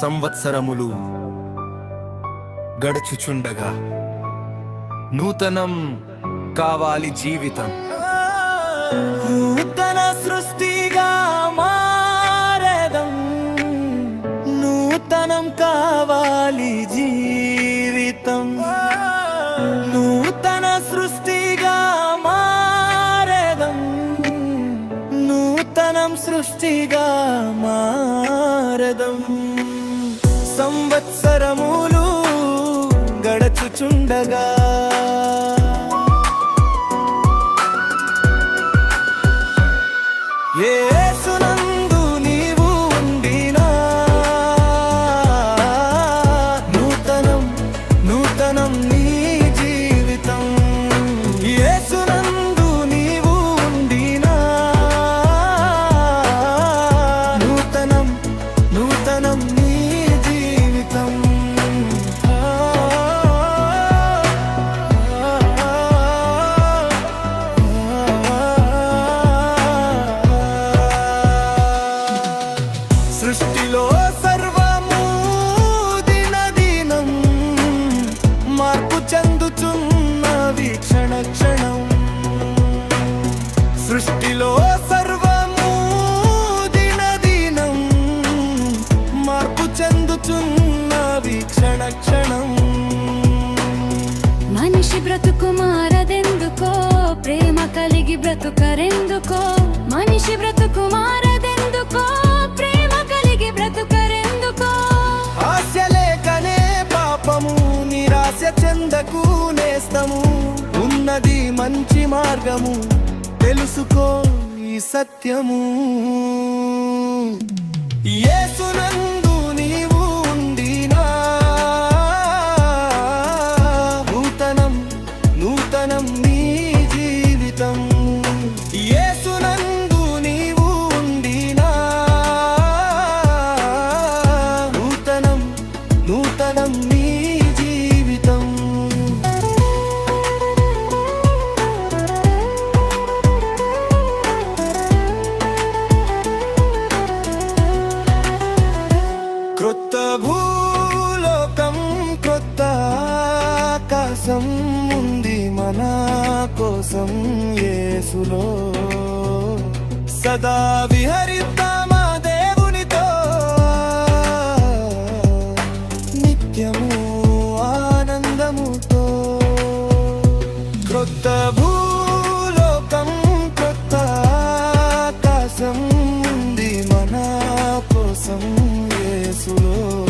సంవత్సరములు గడుచుచుండగా నూతనం కావాలి జీవితం. నూతన సృష్టిగా మారదం. నూతనం కావాలి జీవితం. నూతన సృష్టిగా మారదం. నూతనం సృష్టిగా మారదం. సంవత్సరములు గడచుచుండగా మార్పు క్షణ క్షణం. సృష్టిలో సర్వము దినదినం. మార్పు చెందుచున్న క్షణ క్షణం. మనిషి బ్రతుకు మారదెందుకో? ప్రేమ కలిగి బ్రతుకరెందుకో? మనిషి బ్రతుకు మార చెందకు నేస్తము. ఉన్నది మంచి మార్గము. తెలుసుకో ఈ సత్యము. ఆకాశం ఉంది మన కోసం యేసులో. సదా విహరిద్దామా దేవునితో. నిత్యము ఆనందముతో. క్రొత్త భూలోకం క్రొత్త ఆకాశం ఉంది మన కోసం యేసులో.